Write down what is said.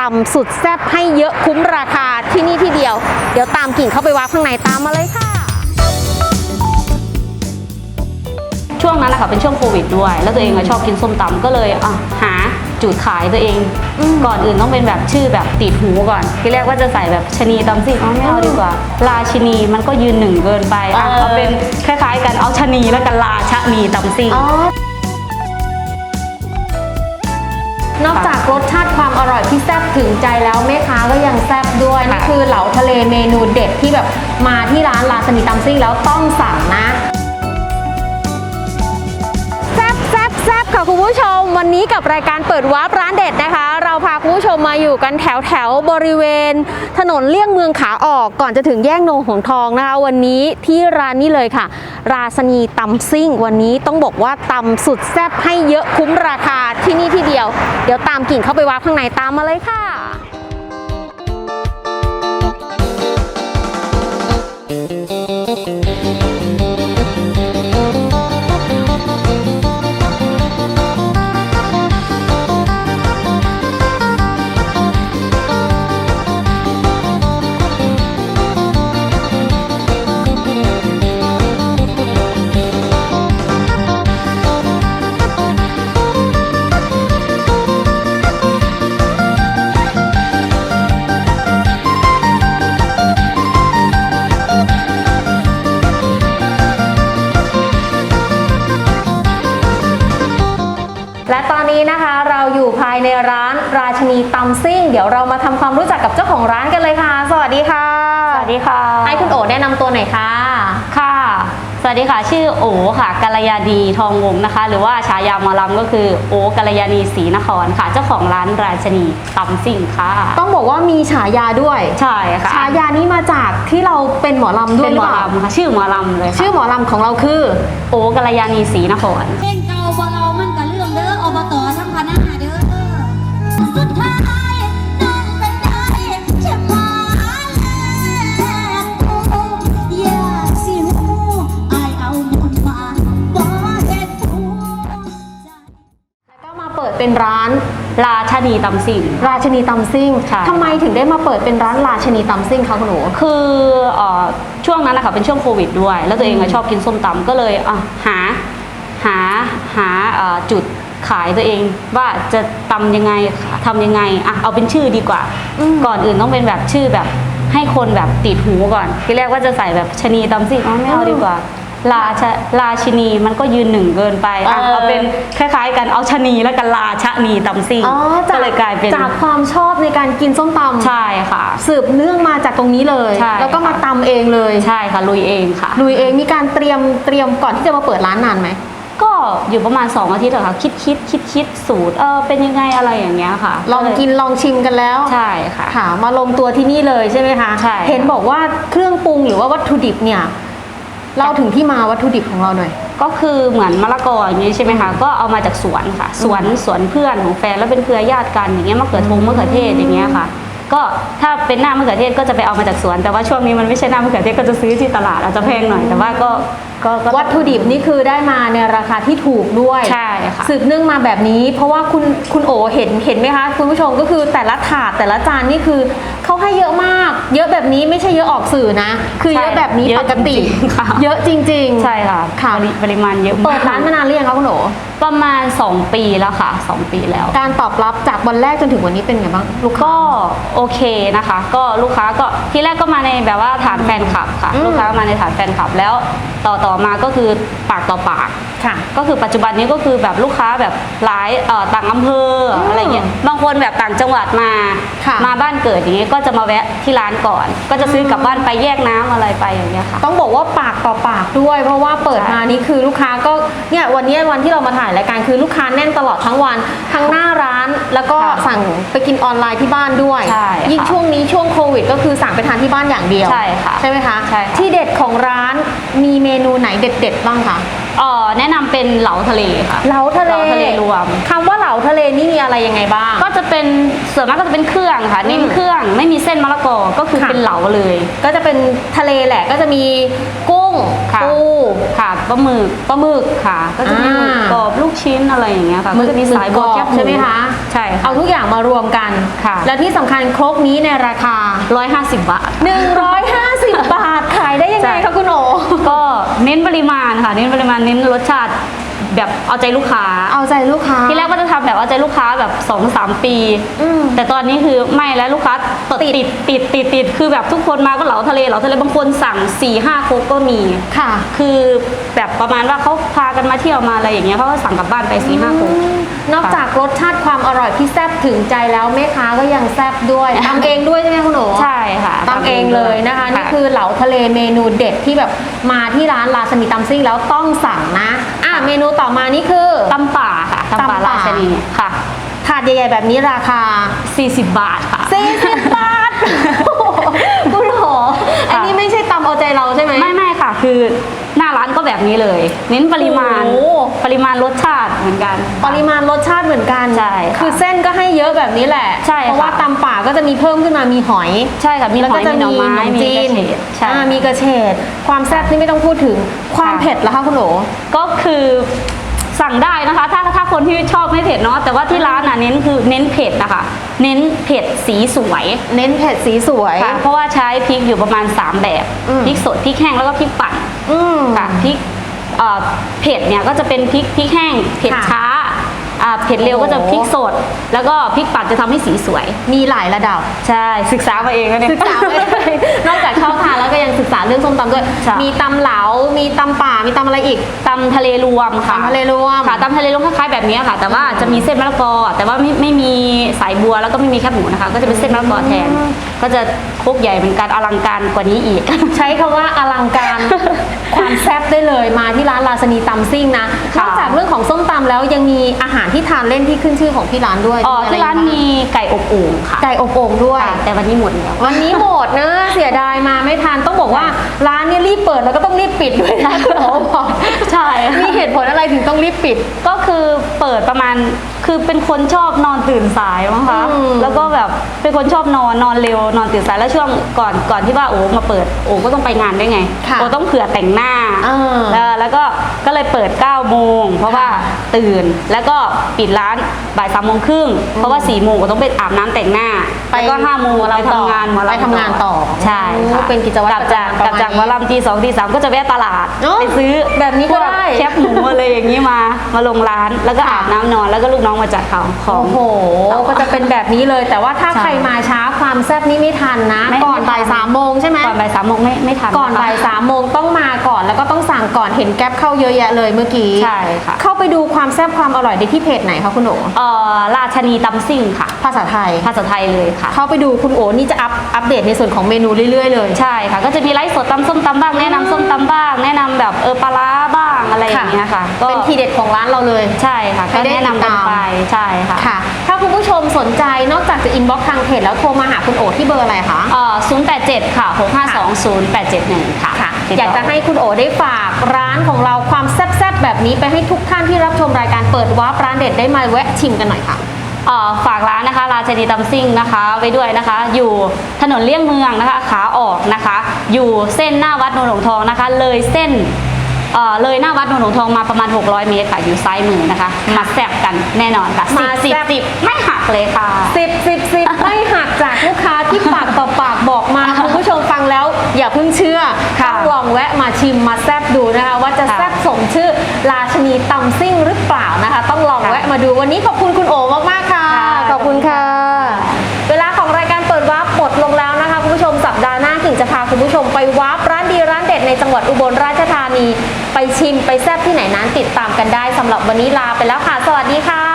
ตำสุดแซ่บให้เยอะคุ้มราคาที่นี่ที่เดียว เดี๋ยวตามกิ่งเข้าไปว่าข้างในตามมาเลยค่ะ ช่วงนั้นนะคะเป็นช่วงโควิดด้วย แล้วตัวเองอะชอบกินส้มตำก็เลยอะหาจุดขายตัวเองอืมก่อนอื่นต้องเป็นแบบชื่อแบบติดหูก่อน ทีแรกว่าจะใส่แบบชะนีตำซิ่งเอาไม่เอาดีกว่า ราชินีมันก็ยืนหนึ่งเกินไปอะเออเอาเป็นคล้ายๆ กันเอาชะนีแล้วกันราชะนีตำซิ่ง นอกจากรสชาติความอร่อยที่แซ่บถึงใจแล้วแม่ค้าก็ยังแซ่บด้วยนี่ค่ะคือเหลาทะเลเมนูเด็ดที่แบบมาที่ร้านลาสนีตำซิ่งแล้วต้องสั่งนะ คุณผู้ชมวันนี้กับรายการเปิดวาร์ปร้านเด็ดนะคะ เราพาคุณผู้ชมมาอยู่กันแถวแถวบริเวณ ถนนเลี่ยงเมืองขาออกก่อนจะถึงแยกโนงหงทองนะคะ วันนี้ที่ร้านนี้เลยค่ะ ราสนีตำซิ่ง วันนี้ต้องบอกว่าตำสุดแซ่บให้เยอะคุ้มราคาที่นี่ที่เดียว เดี๋ยวตามกิ่งเข้าไปวาร์ปข้างในตามมาเลยค่ะและ ร้านราชนีตำซิ่ง เดี๋ยวเรามาทำความรู้จักกับเจ้าของร้านกันเลยค่ะ สวัสดีค่ะ สวัสดีค่ะ ให้คุณโอแนะนำตัวหน่อยค่ะ ค่ะ สวัสดีค่ะ ชื่อโอค่ะกัลยาดีทองวงศ์นะคะ หรือว่าฉายาหมอลำก็คือโอกัลยานีศรีนครค่ะ เจ้าของร้านราชนีตำซิ่งค่ะ ต้องบอกว่ามีฉายาด้วยใช่ค่ะฉายานี้มาจากที่เราเป็นหมอลำด้วเป็ยนหหรือมอเปล่าลำค่ะชื่อหมอลำเลยค่ะชื่อหมอลำของเราคือ โอกัลยานีศรีนครเพลงเก่าบ่เรามันก็เแค่มาแล้วอย่าสิหูอายเอาหมดมาบ่เฮ็ดหัวใจแล้วก็มาเปิดเป็นร้านราชนีตำซิ่งราชนีตำซิ่งใช่ ทำไมถึงได้มาเปิดเป็นร้านราชนีตำซิ่งคะคุณโอคือเอ่อช่วงนั้นนะคะเป็นช่วงโควิดด้วย แล้วตัวเองอะชอบกินส้มตำก็เลยอะหาหาหาเอ่อจุด ขายตัวเองว่าจะตำยังไงทำยังไงอะเอาเป็นชื่อดีกว่าอืมก่อนอื่นต้องเป็นแบบชื่อแบบให้คนแบบติดหูก่อนทีแรกว่าจะใส่แบบชะนีตำซิ่งเอาไม่เอาดีกว่าราชราชินีมันก็ยืนหนึ่งเกินไปอะเออเอาเป็นคล้ายๆ กันเอาชะนีแล้วกันราชนีตำซิ่งอ๋อจาก็เลยกลายเป็นจากความชอบในการกินส้มตำใช่ค่ะ สืบเนื่องมาจากตรงนี้เลยใช่แล้วก็มาค่ะตำเองเลยใช่ค่ะลุยเองค่ะลุยเองมีการเตรียมเตรียมก่อนที่จะมาเปิดร้านนานไหม ก็อยู่ประมาณ 2 อาทิตย์อะค่ะ คิดคิดคิดคิดสูตรเออเป็นยังไงอะไรอย่างเงี้ยค่ะลองกินลองชิมกันแล้วใช่ค่ะค่ะ มาลงตัวที่นี่เลยใช่ไหมคะใช่ค่ะเห็นบอกว่าเครื่องปรุงหรือว่าวัตถุดิบเนี่ยเล่าถึงที่มาวัตถุดิบของเราหน่อย ก็คือเหมือนมะละกออย่างนี้ใช่ไหมคะก็เอามาจากสวนค่ะสวนสวนเพื่อนของแฟนแล้วเป็นเครือญาติกันอย่างเงี้ยมะเขือทงมะเขือเทศอย่างเงี้ยค่ะ ก็ถ้าเป็นหน้ามะเขือเทศก็จะไปเอามาจากสวน แต่ว่าช่วงนี้มันไม่ใช่หน้ามะเขือเทศก็จะซื้อที่ตลาดอาจจะแพงหน่อยแต่ว่าก็ก็ก็ วัตถุดิบนี่คือได้มาในราคาที่ถูกด้วยใช่ค่ะสืบเนื่องมาแบบนี้ เพราะว่าคุณคุณโอเห็นเห็นไหมคะคุณผู้ชมก็คือแต่ละถาดแต่ละจานนี่คือ เขาให้เยอะมาก เยอะแบบนี้ไม่ใช่เยอะออกสื่อนะ คือเยอะแบบนี้เยอะปกติจริงๆค่ะเยอะจริงๆ ใช่ค่ะค่ะปริปริมาณเยอะมากเปิดร้านมานานหรือยังคะคุณโอประมาณ 2 ปีแล้วค่ะ 2 ปีแล้ว การตอบรับจากวันแรกจนถึงวันนี้เป็นไงบ้างลูกค้าก็โอเคนะคะ ก็ลูกค้าก็ที่แรกก็มาในแบบว่าฐานแฟนคลับค่ะอืมลูกค้ามาในฐานแฟนคลับแล้วต่อต่อมาก็คือปากต่อปากค่ะ ก็คือปัจจุบันนี้ก็คือแบบลูกค้าแบบหลายเอ่อต่างอำเภออมอะไรเงี้ยบางคนแบบต่างจังหวัดมา ค่ะ มาบ้านเกิดอย่างเงี้ยก็จะมาแวะที่ร้านก่อน ก็จะซื้อกลับบ้านไปแยกน้ำอะไรไปอย่างเงี้ยค่ะ ต้องบอกว่าปากต่อปากด้วย เพราะว่าเปิดใช่มานี่คือลูกค้าก็เนี่ยวันนี้วันที่เรามาถ่ายรายการคือลูกค้าแน่นตลอดทั้งวันทั้งหน้าร้านแล้วก็ค่ะสั่งไปกินออนไลน์ที่บ้านด้วย ใช่ค่ะยิ่งช่วงนี้ช่วงโควิด ก็คือสั่งไปทานที่บ้านอย่างเดียวใช่ค่ะใช่ไหมคะใช่ค่ะ ที่เด็ดของร้านมีเมนูไหนเด็ด ๆ บ้างคะ เอ่อแนะนำเป็นเหลาทะเลค่ะเหลาทะเลเหลาทะเลรวม คำว่าเหลาทะเลนี่มีอะไรยังไงบ้าง ก็จะเป็นส่วนมากก็จะเป็นเครื่องค่ะเน้นอืมเครื่องไม่มีเส้นมะละกอก็คือค่ะ เป็นเหลาเลย ก็จะเป็นทะเลแหละก็จะมีกุ้งค่ะ ปู ค่ะปลาหมึกปลาหมึกค่ะ ก็จะมีหมึกอ่ากรอบลูกชิ้นอะไรอย่างเงี้ยค่ะหมึก็กจะมีสายหมึกกรอบแคบหใช่ไหมคะ ใช่ค่ะ เอาทุกอย่างมารวมกัน ค่ะ แล้วที่สำคัญครกนี้ในราคาร้อยห้าสิบบาท 150 บาทขา ยได้ยังไงใช่คะคุณโอก็เน้นปริมาณค่ะ เน้นปริมาณเน้นรสชาติแบบเอาใจลูกค้า เอาใจลูกค้า ที่แรกก็จะทำแบบเอาใจลูกค้าแบบ2อสามปีอืมแต่ตอนนี้คือไม่แล้วลูกค้าติดติดติดติดติดคือแบบทุกคนมาก็เหลาทะเลเหลาทะเลบางคนสั่ง4ี่ห้าโคกก็มีค่ะ คือแบบประมาณว่าเขาพากันมาเที่ยวมาอะไรอย่างเงี้ยเขาก็สั่งกลับบ้านไป4ี่ห้าโคก นอกจากรสชาติความอร่อยที่แซ่บถึงใจแล้วแม่ค้าก็ยังแซ่บด้วยทำเองด้วยใช่ไหมคุณโอใช่ค่ะตำเองเลยนะคะนี่ะคือเหลาทะเลเมนูเด็ดที่แบบมาที่ร้านลาสมีตำซิ่งแล้วต้องสั่งนะอะเมนูต่อมานี่คือตำป่าค่ะตำป่าตำป่าราชนีค่ะถาดใหญ่ๆแบบนี้ราคา 40 บาทค่ะ40บาทคุณโหอันนี้ไม่ใช่ตำเอาใจเราใช่ไหมไม่ไม่ค่ะ คือ หน้าร้านก็แบบนี้เลย เน้นปริมาณโอ้โห ปริมาณรสชาติเหมือนกัน ปริมาณรสชาติเหมือนกันใช่ค่ะคือเส้นก็ให้เยอะแบบนี้แหละ ใช่ค่ะ เพราะว่าตำป่าก็จะมีเพิ่มขึ้นมามีหอยใช่ค่ะมีแล้วหอก็ยจะมีหน่อมีไม้ขนมมีจีกระนเฉดใช่ อ่ามีกระเฉดความแซ่บนี่ไม่ต้องพูดถึงความค่ะ เผ็ดล่ะคะคุณโหล ก็คือสั่งได้นะคะ ถ้าถ้าคนที่ชอบไม่เผ็ดเนาะแต่ว่าที่ร้านน่ะเน้นคือเน้นเผ็ดนะคะเน้นเผ็ดสีสวยเน้นเผ็ดสีสวย ค่ะเพราะว่าใช้พริกอยู่ประมาณ 3 แบบอืม พริกสดพริกแห้งแล้วก็พริกปั่น อืม ค่ะพริกเอ่อเผ็ดเนี่ยก็จะเป็นพริกพริกแห้งเผ็ดค่ะช้าอ่าเผ็ดเร็วก็จะโอ้โห พริกสด แล้วก็พริกปั่นจะทำให้สีสวย มีหลายระดับ ใช่ศึกษามาเองนะเนี่ย ศึกษาไว้เลยนอกจากชอบทานแล้วก็ยังศึกษาเรื่องส้มตำด้วย ใช่ มีตำเหลา มีตำป่า มีตำอะไรอีก ตำทะเลรวมค่ะตำทะเลรวม ค่ะตำทะเลรวมคล้ายๆแบบนี้ค่ะ แต่ว่าจะมีเส้นมะละกอ แต่ว่าไม่ไม่มีสายบัวแล้วก็ไม่มีแคบหมูนะคะ ก็จะเป็นเส้นมะละกอแทน ก็จะโคกใหญ่เหมือนกันอลังการกว่านี้อีก ใช้คำว่าอลังการ ความแซ่บได้เลยมาที่ร้านลาสนีตำซิ่งนะนค่ะ อกจากเรื่องของส้มตำแล้วยังมีอาหารที่ทานเล่นที่ขึ้นชื่อของที่ร้านด้วยอ๋ออะไที่ร้านบ้งมีไก่อบโอ่งค่ะไก่อบโอ่งด้วย ค่ะแต่วันนี้หมดแล้ว วันนี้หมดนะเสียดายมาไม่ทันต้องบอกว่าร้านเนี่ยรีบเปิดแล้วก็ต้องรีบปิดด้วยนะคุณโอบอกใช่ มีเหตุผลอะไรถึงต้องรีบปิด ก็ คือเปิดประมาณคือเป็นคนชอบนอนตื่นสายมั้งคะอืม แล้วก็แบบเป็นคนชอบนอนนอนเร็วนอนตื่นสายแล้วช่วงก่อนก่อนที่ว่าโอ้มาเปิดโอ้ก็ต้องไปงานด้วยไงค่ะโอ้ต้องเผื่อแต่งหน้าอ่าแล้วแล้วก็ก็เลยเปิด9โมงเพราะว่าตื่นแล้วก็ปิดร้านบ่ายสามโมงครึ่งเพราะว่า4ี่โมงก็ต้องไปอาบน้ำแต่งหน้าไปแล้วก็ห้าโมงหมอลำไปทำงานหมอลำไปทำงานต่อใช่ค่ะเป็นกิจวัตรกลับจากประจำกลับจากหปมระอมาณนี้ลำทีสองทีสามก็จะแวะตลาดเนอะไปซื้อแบบนี้ก็พวได้ แคบหมูอะไรอย่างนี้มามาลงร้านแล้วก็ค่ะอาบน้ำนอนแล้วก็ลูกน้องมาจัดเขาของ โอ้โห ก็จะเป็นแบบนี้เลย แต่ว่าถ้าใช่ ใครมาช้าความแซ่บนี่ไม่ทันนะ ไม่ก่อนไม่ทันบ่ายสามโมงใช่ไหมก่อนบ่ายสามโมงไม่ไม่ทันก่อนนะคะบ่ายสามโมงต้องมาก่อน แล้วก็ต้องสั่งก่อนเห็นแก๊ปเข้าเยอะแยะเลยเมื่อกี้ใช่ค่ะเข้าไปดูความแซ่บความอร่อยได้ที่เพจไหนคะคุณโอเอ่อราชนีตำซิ่งค่ะ ภาษาไทย ภาษาไทยเลยค่ะ เข้าไปดูคุณโอนี่จะอัพอัปเดตในส่วนของเมนูเรื่อยๆเลย ใช่ค่ะ ก็จะมีไลฟ์สดตำส้มตำบ้างแนะนำส้มตำบ้าง แนะนำแบบเออปลาร้าบ้าง อะไรอย่างเงี้ยค่ะก็เป็นทีเด็ดของร้านเราเลยใช่ค่ะให้ก็ได้แนะนำกันติดตามไปใช่ค่ะค่ะ ถ้าคุณผู้ชมสนใจนอกจากจะอินบ็อกทางเพจแล้วโทรมาหาคุณโอที่เบอร์อะไรคะเอ่อ087 ค่ะ 652 0871 ค่ะค่ะติดอยากต่จะให้คุณโอได้ฝากร้านของเราความแซ่บๆแบบนี้ไปให้ทุกท่านที่รับชมรายการเปิดวาร์ปร้านเด็ดได้มาแวะชิมกันหน่อยค่ะเอ่อฝากร้านนะคะราชนีตำซิ่งนะคะไว้ด้วยนะคะ อยู่ถนนเลี่ยงเมืองนะคะขาออกนะคะ อยู่เส้นหน้าวัดโนนหลวงทองนะคะ เลยเส้น เอ่อเลยหน้าวัดโนนหลวงทองมาประมาณ 600 เมตรค่ะอยู่ซ้ายมือนะคะมาแซ่บกันแน่นอนค่ะมาสิบแซ่บสิบไม่หักเลยค่ะ สิบสิบสิบไม่หักจากลูกค้าที่ปากต่อปากบอกมา คุณผู้ชมฟังแล้ว อย่าเพิ่งเชื่อค่ะต้องลองแวะมาชิมมาแซบดูนะคะ ว่าจะค่ะแซบสมชื่อราชนีตำซิ่งหรือเปล่านะคะ ต้องลองค่ะแวะมาดูวันนี้ขอบคุณคุณโอมากๆค่ะ ค่ะขอบคุณค่ะ เวลาของรายการเปิดวาร์ปหมดลงแล้วนะคะคุณผู้ชมสัปดาห์หน้ากิ่งจะพาคุณผู้ชมไปวาร์ปร้านดีร้านเด็ดในจังหวัดอุบลราชธา ดี ไปชิมไปแซ่บที่ไหนนั้นติดตามกันได้สำหรับวันนี้ลาไปแล้วค่ะ สวัสดีค่ะ